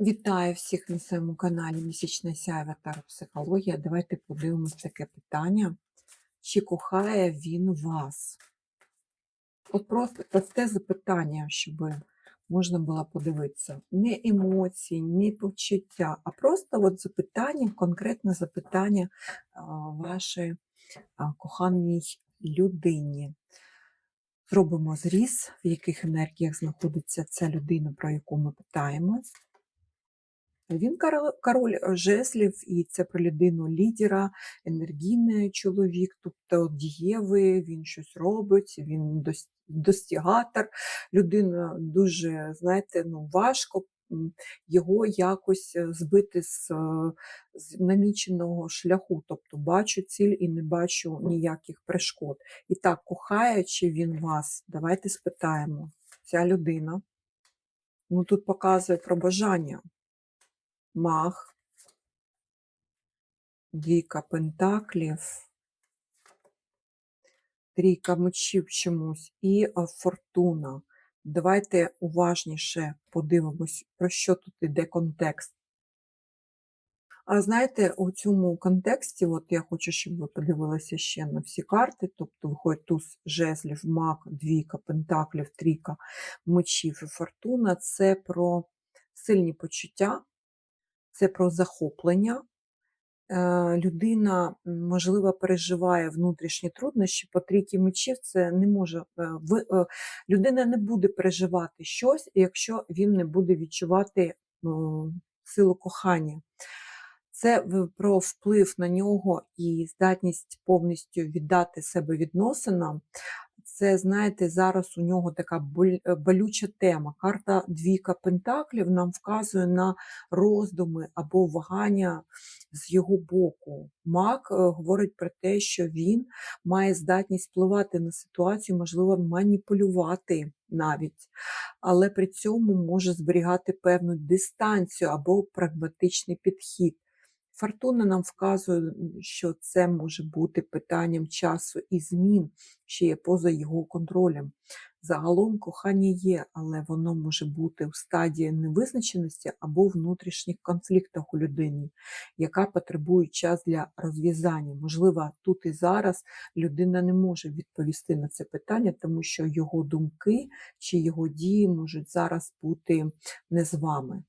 Вітаю всіх на своєму каналі Місячна сяйва та психологія. Давайте подивимось таке питання. Чи кохає він вас? От просто просте запитання, щоб можна було подивитися. Не емоції, не почуття, а просто от запитання, конкретне запитання а, коханій людині. Зробимо зріз, в яких енергіях знаходиться ця людина, про яку ми питаємо. Він король е, жезлів, і це про людину лідера, енергійний чоловік, тобто дієвий, він щось робить, він дос- достігатор. Людина дуже, знаєте, ну, важко його якось е, збити з, е, з наміченого шляху. Тобто бачу ціль і не бачу ніяких перешкод. І так, кохає чи він вас? Давайте спитаємо. Ця людина. Ну, тут показує про бажання мах, двійка пентаклів, трійка мечів чомусь і е, фортуна. Давайте уважніше подивимось, про що тут іде контекст. А знаєте, у цьому контексті, от я хочу, щоб ви подивилися ще на всі карти, тобто виходить туз жезлів, маг, двійка, пентаклів, трійка, мечів і фортуна. Це про сильні почуття, це про захоплення. Е, Людина, можливо, переживає внутрішні труднощі, по трійки мечів це не може. е, е, Людина не буде переживати щось, якщо він не буде відчувати силу кохання. Це про вплив на нього і здатність повністю віддати себе відносинам. Це, знаєте, зараз у нього така е, болюча тема. Карта двійка пентаклів нам вказує на роздуми або вагання з його боку. Мак е, говорить про те, що він має здатність впливати на ситуацію, можливо, маніпулювати навіть, але при цьому може зберігати певну дистанцію або прагматичний підхід. Фортуна нам вказує, що це може бути питанням часу і змін, що є поза його контролем. Загалом кохання є, але воно може бути в стадії невизначеності або внутрішніх конфліктах у людині, яка потребує час для розв'язання. Можливо, тут і зараз людина не може відповісти на це питання, тому що його думки чи його дії можуть зараз бути не з вами.